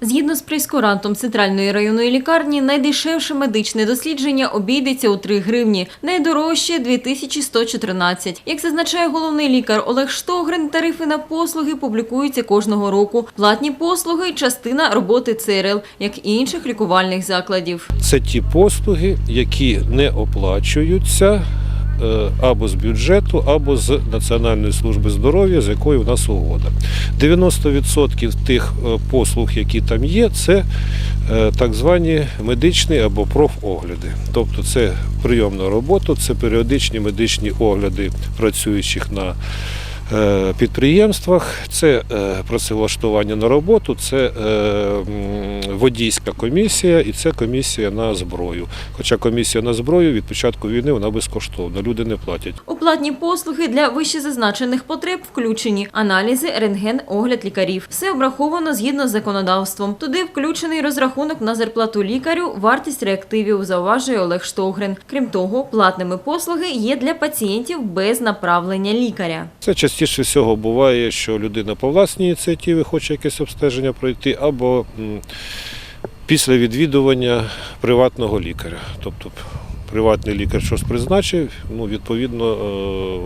Згідно з прейскурантом центральної районної лікарні, найдешевше медичне дослідження обійдеться у 3 гривні, найдорожче – 2114. Як зазначає головний лікар Олег Штогрин, тарифи на послуги публікуються кожного року. Платні послуги – частина роботи ЦРЛ, як і інших лікувальних закладів. Це ті послуги, які не оплачуються або з бюджету, або з Національної служби здоров'я, з якою в нас угода. 90% тих е, послуг, які там є, це е, так звані медичні або профогляди. Тобто це прийом на роботу, це періодичні медичні огляди працюючих на е, підприємствах, це е, працевлаштування на роботу, це е, водійська комісія і це комісія на зброю. Хоча комісія на зброю від початку війни вона безкоштовна, люди не платять. У платні послуги для вищезазначених потреб включені аналізи, рентген, огляд лікарів. Все обраховано згідно з законодавством. Туди включений розрахунок на зарплату лікарю, вартість реактивів, зауважує Олег Штогрин. Крім того, платними послуги є для пацієнтів без направлення лікаря. Це частіше всього буває, що людина по власній ініціативі хоче якесь обстеження пройти, або після відвідування приватного лікаря. Тобто приватний лікар щось призначив, ну, відповідно, е,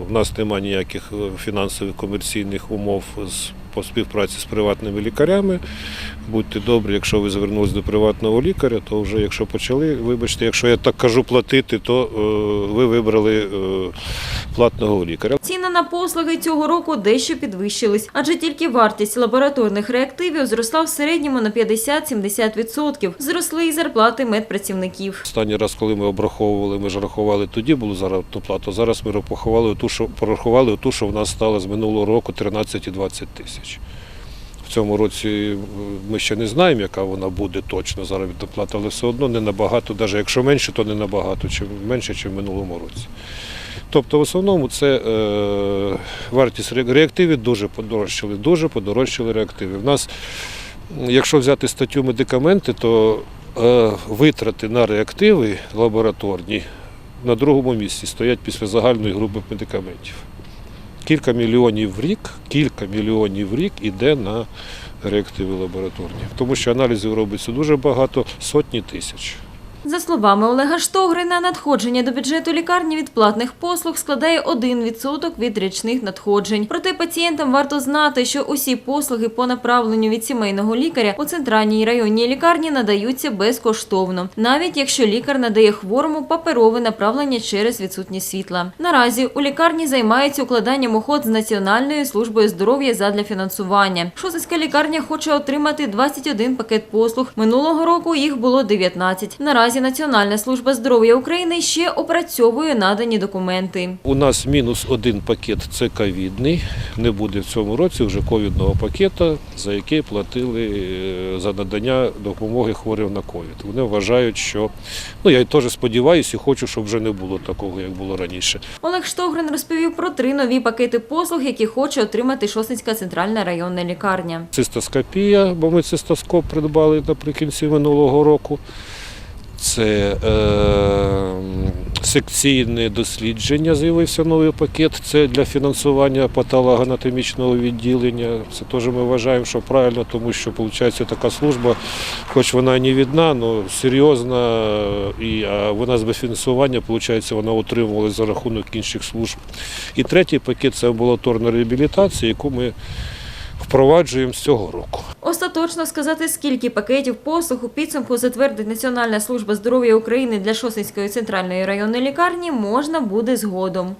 в нас немає ніяких е, фінансових комерційних умов з по співпраці з приватними лікарями. Будьте добрі, якщо ви звернулись до приватного лікаря, то вже якщо почали, вибачте, якщо я так кажу платити, то е, ви вибрали е, платного лікаря. Ціни на послуги цього року дещо підвищились, адже тільки вартість лабораторних реактивів зросла в середньому на 50-70%. Зросли і зарплати медпрацівників. Останній раз, коли ми обраховували, ми ж рахували тоді було заробітну плату. Зараз ми порахували ту, що порахували ту, що в нас стало з минулого року 13 і 20 тисяч. В цьому році е, ми ще не знаємо, яка вона буде точно заробітна плата, але все одно не набагато, навіть якщо менше, то не набагато, чим менше, ніж в минулому році. Тобто, в основному це е, вартість реактивів дуже подорожчали, дуже подорожчали реактиви. В нас, якщо взяти статтю медикаменти, то е, витрати на реактиви лабораторні на другому місці стоять після загальної групи медикаментів. Кілька мільйонів в рік, кілька мільйонів в рік іде на реактиви лабораторні. Тому що аналізів робиться дуже багато, сотні тисяч. За словами Олега Штогрина, надходження до бюджету лікарні від платних послуг складає 1% від річних надходжень. Проте пацієнтам варто знати, що усі послуги по направленню від сімейного лікаря у центральній районній лікарні надаються безкоштовно, навіть якщо лікар надає хворому паперове направлення через відсутність світла. Наразі у лікарні займаються укладанням угод з Національною службою здоров'я задля фінансування. Шосицька лікарня хоче отримати 21 пакет послуг. Минулого року їх було 19. Наразі Національна служба здоров'я України ще опрацьовує надані документи. У нас мінус один пакет це ковідний. Не буде в цьому році вже ковідного пакета, за який платили е, за надання допомоги хворим на ковід. Вони вважають, що ну я теж сподіваюся і хочу, щоб вже не було такого, як було раніше. Олег Штогрин розповів про три нові пакети послуг, які хоче отримати Шосницька центральна районна лікарня. Цистоскопія, бо ми цистоскоп придбали наприкінці минулого року. Це е, секційне дослідження, з'явився новий пакет. Це для фінансування патологоанатомічного відділення. Це теж ми вважаємо, що правильно, тому що виходить така служба, хоч вона не відна, але серйозна, і вона з фінансування, виходить, вона утримувалася за рахунок інших служб. І третій пакет це амбулаторна реабілітація, яку ми впроваджуємо з цього року. Остаточно сказати, скільки пакетів послуг у підсумку затвердить Національна служба здоров'я України для Шосинської центральної районної лікарні, можна буде згодом.